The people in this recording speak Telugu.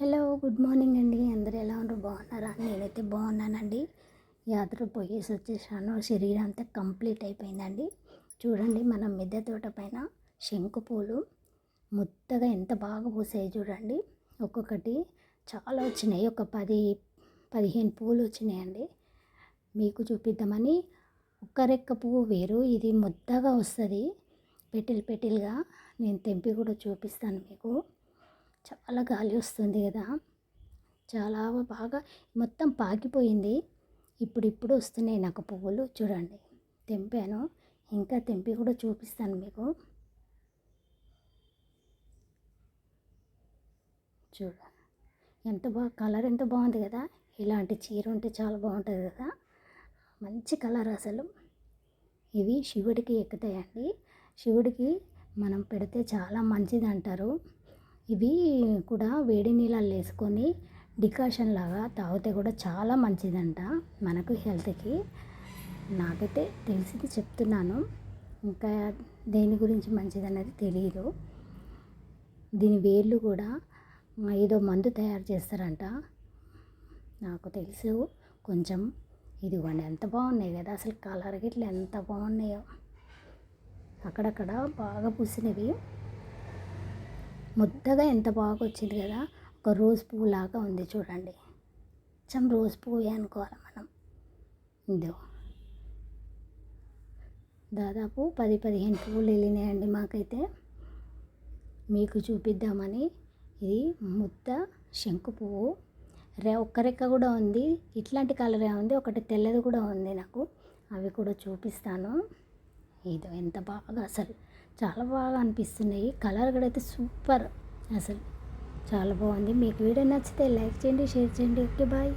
హలో గుడ్ మార్నింగ్ అండి. అందరు ఎలా ఉన్నారు? బాగున్నారా? నేనైతే బాగున్నానండి. యాత్ర పోయేసి వచ్చేసాను. శరీరం అంతా కంప్లీట్ అయిపోయిందండి. చూడండి మన మిద్దె తోట పైన శంకు పూలు ముద్దగా ఎంత బాగా పూసాయి చూడండి. ఒక్కొక్కటి చాలా వచ్చినాయి. ఒక పది పదిహేను పూలు వచ్చినాయండి. మీకు చూపిద్దామని ఒక్క రెక్క పువ్వు వేరు. ఇది ముద్దగా వస్తుంది. పెటిల్ పెటిల్గా నేను తెంపి కూడా చూపిస్తాను మీకు. చాలా గాలి వస్తుంది కదా. చాలా బాగా మొత్తం పాకిపోయింది. ఇప్పుడు ఇప్పుడు వస్తున్నాయి నాకు పువ్వులు. చూడండి తెంపాను. ఇంకా తెంపి కూడా చూపిస్తాను మీకు. చూడ ఎంత బాగా కలర్ ఎంత బాగుంది కదా. ఇలాంటి చీర ఉంటే చాలా బాగుంటుంది కదా. మంచి కలర్ అసలు. ఇవి శివుడికి ఎక్కుతాయండి. శివుడికి మనం పెడితే చాలా మంచిది అంటారు ఇవి కూడా వేడి నీళ్ళల్లో వేసుకొని డికాషన్ లాగా తాగితే కూడా చాలా మంచిదంట మనకు హెల్త్కి. నాకైతే తెలిసింది చెప్తున్నాను. ఇంకా దేని గురించి మంచిదనేది తెలియదు దీని వేళ్ళు కూడా ఏదో మందు తయారు చేస్తారంట. నాకు తెలుసు. కొంచెం ఇదిగోండి ఎంత బాగున్నాయి కదా! అసలు కలర్ గిట్ల ఎంత బాగున్నాయో! అక్కడక్కడ బాగా పూసినవి. ముద్దగా ఎంత బాగా వచ్చింది కదా ఒక రోజ్ పువ్వు లాగా ఉంది చూడండి. కొంచెం రోజ్ పువ్వు అనుకోవాలి మనం. ఇదో దాదాపు పది పదిహేను పువ్వులు వెళ్ళినాయండి మాకైతే. మీకు చూపిద్దామని ఇది ముద్ద శంకు పువ్వు. రే ఒక్క రెక్క కూడా ఉంది. ఇట్లాంటి కలరే ఉంది? ఒకటి తెల్లది కూడా ఉంది నాకు. అవి కూడా చూపిస్తాను. ఇది ఎంత బాగా అసలు చాలా బాగా అనిపిస్తున్నాయి. కలర్ కూడా అయితే సూపర్ అసలు. చాలా బాగుంది. మీకు వీడియో నచ్చితే లైక్ చేయండి షేర్ చేయండి. Okay bye.